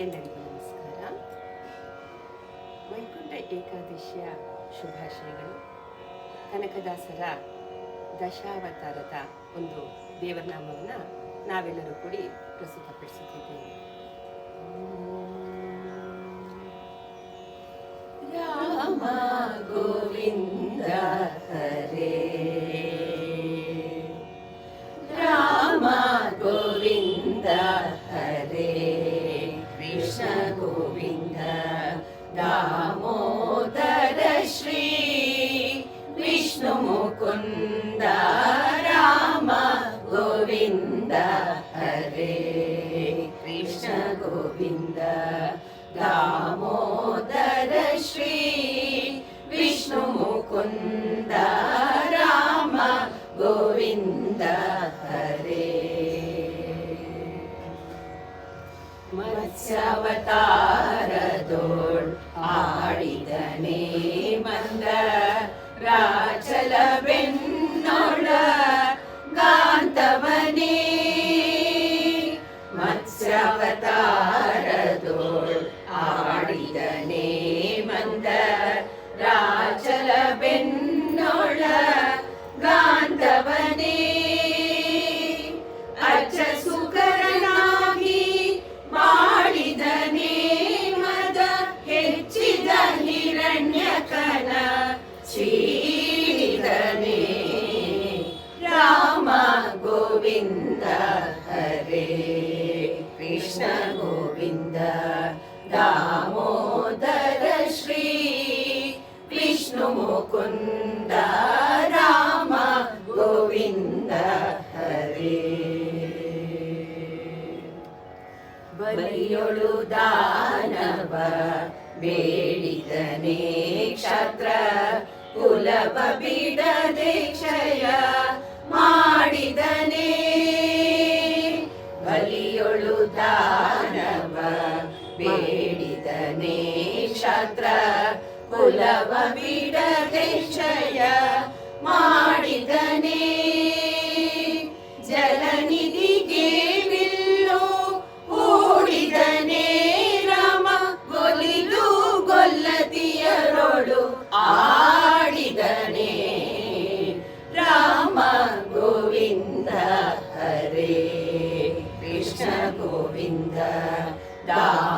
ಎಲ್ಲರಿಗೂ ನಮಸ್ಕಾರ. ವೈಕುಂಠ ಏಕಾದಶಿಯ ಶುಭಾಶಯಗಳು. ಕನಕದಾಸರ ದಶಾವತಾರದ ಒಂದು ದೇವರನಾಮವನ್ನು ನಾವೆಲ್ಲರೂ ಕೂಡಿ ಪ್ರಸ್ತುತಪಡಿಸುತ್ತಿದ್ದೇವೆ. ರಾಮ ಗೋವಿಂದ ಹರೇ दामोदर श्री विष्णुमुकुन्द राम गोविन्द हरे कृष्ण गोविन्द दामोदर श्री विष्णुमुकुन्द राम गोविन्द हरे। मत्स्यावतारदो மகனே வந்த ராச்சல பெண்ணோட காந்தவனே. மத்ஸ்யவதாரதோள் ஆடிதனே வந்த ராச்சல பெண்ணோட காந்தவனே. श्रीतने राम गोविन्द हरे। कृष्ण गोविन्द दामोदर श्री। कृष्णुमुकुन्द राम गोविन्द हरे। बलियोळु दानव बेडितने क्षत्र। ಕುಲವ ಬಿಡದೆ ಕ್ಷಯ ಮಾಡಿದನೇ. ಬಲಿಯೊಳು ದಾನವ ಬೇಡಿದನೇ ಕ್ಷತ್ರ. ಕುಲವ ಬಿಡದೆ ಕ್ಷಯ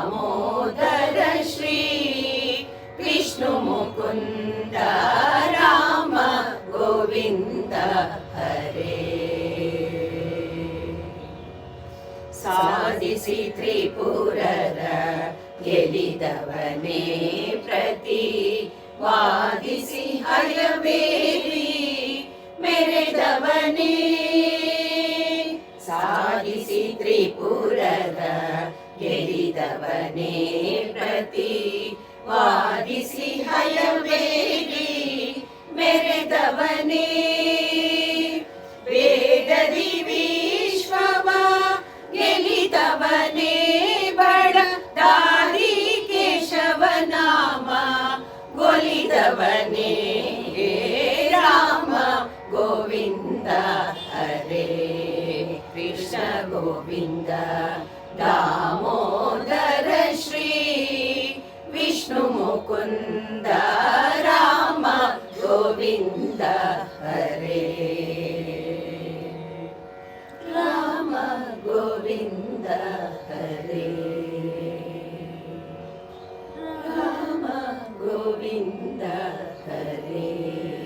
ದಾಮೋದರ ಶ್ರೀ ವಿಷ್ಣು ಮುಕುಂದ ರಾಮ ಗೋವಿಂದ ಹರೇ ಸಾಧಿಸಿ ತ್ರಿಪುರರ ಗೆಲಿದವನೇ ಪ್ರತಿ ವಾದಿಸಿ ಹಯಬೇರಿ ಮೆರೆದವನೇ ಸಾಧಿಸಿ ತ್ರಿಪುರರ वने प्रति वारिसिंहयवे मे वेद दिविश्व गेलितवने बड दारि केशव नाम। गोलितवने रे राम गोविन्द अरे कृष्ण गोविन्द दामो मुकुन्द राम गोविन्द हरे। राम गोविन्द हरे। राम गोविन्द हरे।